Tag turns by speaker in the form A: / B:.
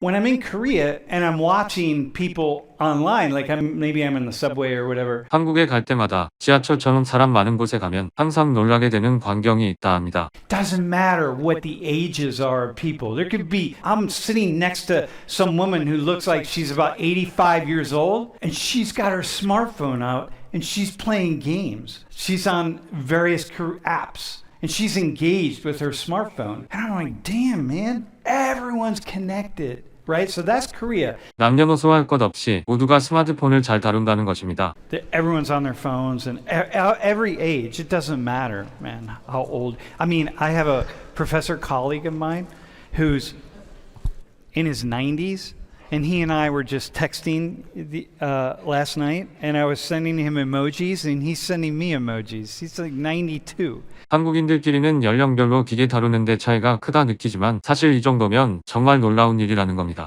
A: when I'm in Korea and I'm watching people online, like I'm maybe I'm in the subway or whatever,
B: 한국에 갈 때마다 지하철처럼 사람 많은 곳에 가면 항상 놀라게 되는 광경이 있다 합니다.
A: doesn't matter what the ages are of people. There could be, I'm sitting next to some woman who looks like she's about 85 years old, and she's got her smartphone out and she's playing games. She's on various car- apps and she's engaged with her smartphone. And I'm like, damn, man, everyone's connected, right? So that's Korea.
B: 남녀노소 할 것 없이 모두가 스마트폰을 잘 다룬다는 것입니다.
A: that everyone's on their phones and e- e- every age it doesn't matter man how old i mean i have a professor colleague of mine who's in his 90s and he and i were just texting the, uh, last night and i was sending him emojis and he's sending me emojis he's like 92
B: 한국인들끼리는 연령별로 기계 다루는데 차이가 크다 느끼지만 사실 이 정도면 정말 놀라운 일이라는 겁니다.